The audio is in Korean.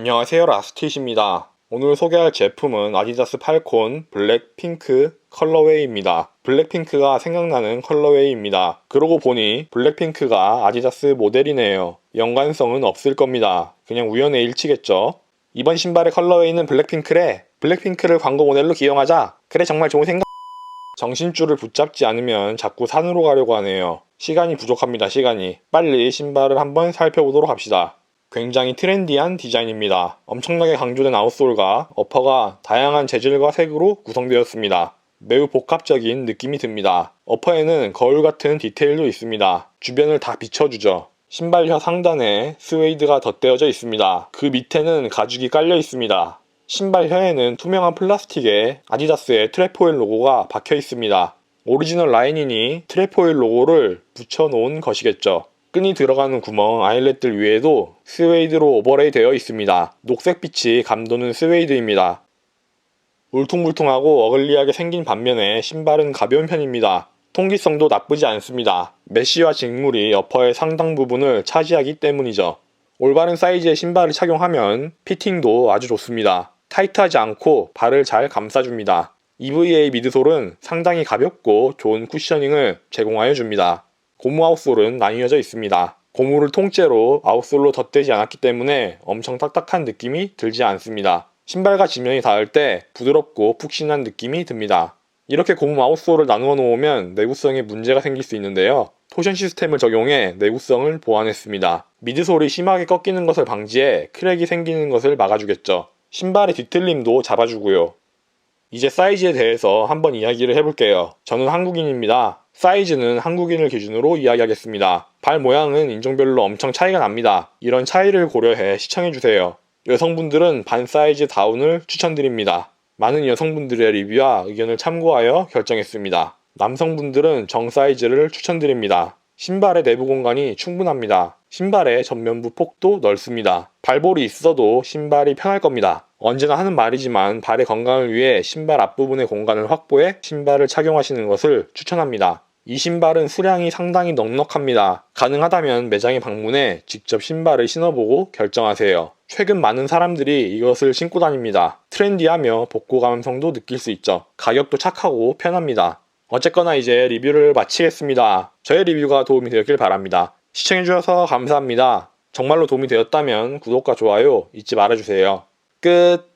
안녕하세요 라스티시입니다. 오늘 소개할 제품은 아디다스 팔콘 블랙 핑크 컬러웨이입니다. 블랙핑크가 생각나는 컬러웨이입니다. 그러고 보니 블랙핑크가 아디다스 모델이네요. 연관성은 없을 겁니다. 그냥 우연의 일치겠죠. 이번 신발의 컬러웨이는 블랙핑크래. 블랙핑크를 광고 모델로 기용하자. 그래 정말 좋은 생각. 정신줄을 붙잡지 않으면 자꾸 산으로 가려고 하네요. 시간이 부족합니다, 시간이. 빨리 신발을 한번 살펴보도록 합시다. 굉장히 트렌디한 디자인입니다. 엄청나게 강조된 아웃솔과 어퍼가 다양한 재질과 색으로 구성되었습니다. 매우 복합적인 느낌이 듭니다. 어퍼에는 거울 같은 디테일도 있습니다. 주변을 다 비춰주죠. 신발혀 상단에 스웨이드가 덧대어져 있습니다. 그 밑에는 가죽이 깔려 있습니다. 신발 혀에는 투명한 플라스틱에 아디다스의 트레포일 로고가 박혀 있습니다. 오리지널 라인이니 트레포일 로고를 붙여놓은 것이겠죠. 끈이 들어가는 구멍 아일렛들 위에도 스웨이드로 오버레이 되어 있습니다. 녹색빛이 감도는 스웨이드입니다. 울퉁불퉁하고 어글리하게 생긴 반면에 신발은 가벼운 편입니다. 통기성도 나쁘지 않습니다. 메쉬와 직물이 어퍼의 상당 부분을 차지하기 때문이죠. 올바른 사이즈의 신발을 착용하면 피팅도 아주 좋습니다. 타이트하지 않고 발을 잘 감싸줍니다. EVA 미드솔은 상당히 가볍고 좋은 쿠셔닝을 제공하여 줍니다. 고무 아웃솔은 나뉘어져 있습니다. 고무를 통째로 아웃솔로 덧대지 않았기 때문에 엄청 딱딱한 느낌이 들지 않습니다. 신발과 지면이 닿을 때 부드럽고 푹신한 느낌이 듭니다. 이렇게 고무 아웃솔을 나누어 놓으면 내구성에 문제가 생길 수 있는데요. 토션 시스템을 적용해 내구성을 보완했습니다. 미드솔이 심하게 꺾이는 것을 방지해 크랙이 생기는 것을 막아주겠죠. 신발의 뒤틀림도 잡아주고요. 이제 사이즈에 대해서 한번 이야기를 해볼게요. 저는 한국인입니다. 사이즈는 한국인을 기준으로 이야기하겠습니다. 발 모양은 인종별로 엄청 차이가 납니다. 이런 차이를 고려해 시청해주세요. 여성분들은 반 사이즈 다운을 추천드립니다. 많은 여성분들의 리뷰와 의견을 참고하여 결정했습니다. 남성분들은 정 사이즈를 추천드립니다. 신발의 내부 공간이 충분합니다. 신발의 전면부 폭도 넓습니다. 발볼이 있어도 신발이 편할 겁니다. 언제나 하는 말이지만 발의 건강을 위해 신발 앞부분의 공간을 확보해 신발을 착용하시는 것을 추천합니다. 이 신발은 수량이 상당히 넉넉합니다. 가능하다면 매장에 방문해 직접 신발을 신어보고 결정하세요. 최근 많은 사람들이 이것을 신고 다닙니다. 트렌디하며 복고 감성도 느낄 수 있죠. 가격도 착하고 편합니다. 어쨌거나 이제 리뷰를 마치겠습니다. 저의 리뷰가 도움이 되었길 바랍니다. 시청해주셔서 감사합니다. 정말로 도움이 되었다면 구독과 좋아요 잊지 말아주세요. 끝!